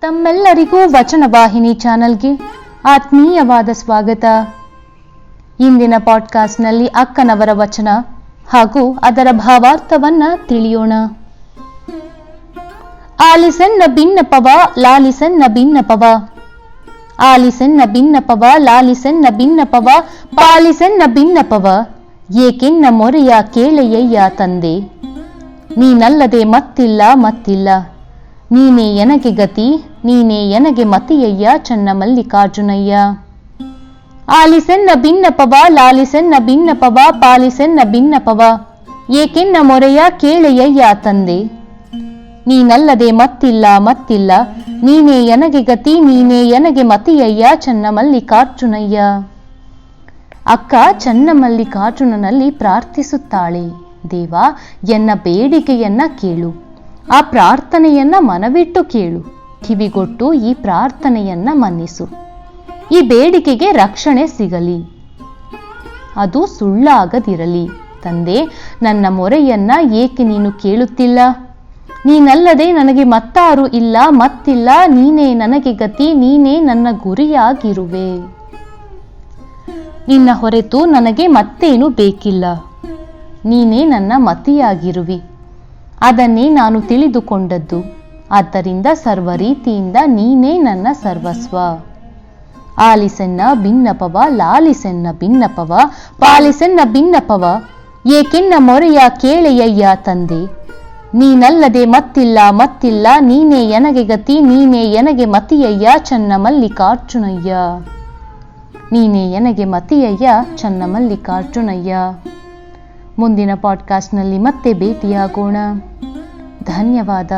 ತಮ್ಮೆಲ್ಲರಿಗೂ ವಚನವಾಹಿನಿ ಚಾನಲ್ಗೆ ಆತ್ಮೀಯವಾದ ಸ್ವಾಗತ. ಇಂದಿನ ಪಾಡ್ಕಾಸ್ಟ್ನಲ್ಲಿ ಅಕ್ಕನವರ ವಚನ ಹಾಗೂ ಅದರ ಭಾವಾರ್ಥವನ್ನ ತಿಳಿಯೋಣ. ಆಲಿಸನ್ನ ಭಿನ್ನಪವ, ಲಾಲಿಸನ್ನ ಭಿನ್ನಪವ. ಆಲಿಸನ್ನ ಭಿನ್ನಪವ, ಲಾಲಿಸನ್ನ ಭಿನ್ನಪವ, ಪಾಲಿಸನ್ನ ಭಿನ್ನಪವ. ಏಕೆನ್ನ ಮೊರೆಯ ಕೇಳೆಯಯ್ಯ ತಂದೆ. ನೀನಲ್ಲದೆ ಮತ್ತಿಲ್ಲ ಮತ್ತಿಲ್ಲ. ನೀನೇ ಎನಗೆ ಗತಿ? ನೀನೇ ಎನಗೆ ಮತಿಯಯ್ಯ, ಚನ್ನ ಮಲ್ಲಿಕಾರ್ಜುನಯ್ಯ. ಆಲಿಸೆನ್ನ ಭಿನ್ನಪವ, ಲಾಲಿಸೆನ್ನ ಭಿನ್ನಪವ, ಪಾಲಿಸೆನ್ನ ಭಿನ್ನಪವ. ಏಕೆನ್ನ ಮೊರೆಯ ಕೇಳೆಯಯ್ಯ ತಂದೆ. ನೀನಲ್ಲದೆ ಮತ್ತಿಲ್ಲ ಮತ್ತಿಲ್ಲ. ನೀನೇ ಎನಗೆ ಗತಿ, ನೀನೇ ಎನಗೆ ಮತಿಯಯ್ಯ, ಚನ್ನ ಮಲ್ಲಿಕಾರ್ಜುನಯ್ಯ. ಅಕ್ಕ ಚನ್ನಮಲ್ಲಿಕಾರ್ಜುನನಲ್ಲಿ ಪ್ರಾರ್ಥಿಸುತ್ತಾಳೆ. ದೇವ, ಎನ್ನ ಬೇಡಿಕೆಯನ್ನ ಕೇಳು. ಆ ಪ್ರಾರ್ಥನೆಯನ್ನ ಮನವಿಟ್ಟು ಕೇಳು. ಕಿವಿಗೊಟ್ಟು ಈ ಪ್ರಾರ್ಥನೆಯನ್ನ ಮನ್ನಿಸು. ಈ ಬೇಡಿಕೆಗೆ ರಕ್ಷಣೆ ಸಿಗಲಿ. ಅದು ಸುಳ್ಳಾಗದಿರಲಿ. ತಂದೆ, ನನ್ನ ಮೊರೆಯನ್ನ ಏಕೆ ನೀನು ಕೇಳುತ್ತಿಲ್ಲ? ನೀನಲ್ಲದೆ ನನಗೆ ಮತ್ತಾರು ಇಲ್ಲ, ಮತ್ತಿಲ್ಲ, ನೀನೇ ನನಗೆ ಗತಿ, ನೀನೇ ನನ್ನ ಗುರಿಯಾಗಿರುವೆ. ನಿನ್ನ ಹೊರತು ನನಗೆ ಮತ್ತೇನು ಬೇಕಿಲ್ಲ. ನೀನೇ ನನ್ನ ಮತಿಯಾಗಿರುವಿ. ಅದನ್ನೇ ನಾನು ತಿಳಿದುಕೊಂಡದ್ದು. ಆದ್ದರಿಂದ ಸರ್ವ ರೀತಿಯಿಂದ ನೀನೇ ನನ್ನ ಸರ್ವಸ್ವ. ಆಲಿಸೆನ್ನ ಭಿನ್ನಪವ, ಲಾಲಿಸೆನ್ನ ಭಿನ್ನಪವ, ಪಾಲಿಸೆನ್ನ ಭಿನ್ನಪವ ಏಕೆನ್ನ ಮೊರೆಯ ಕೇಳೆಯಯ್ಯ ತಂದೆ. ನೀನಲ್ಲದೆ ಮತ್ತಿಲ್ಲ ಮತ್ತಿಲ್ಲ, ನೀನೇ ಎನಗೆ ಗತಿ, ನೀನೇ ಎನಗೆ ಮತಿಯಯ್ಯ ಚನ್ನ ಮಲ್ಲಿಕಾರ್ಜುನಯ್ಯ ನೀನೇ ಎನಗೆ ಮತಿಯಯ್ಯ ಚನ್ನ ಮಲ್ಲಿಕಾರ್ಜುನಯ್ಯ ಮುಂದಿನ ಪಾಡ್ಕಾಸ್ಟ್ನಲ್ಲಿ ಮತ್ತೆ ಭೇಟಿಯಾಗೋಣ. ಧನ್ಯವಾದ.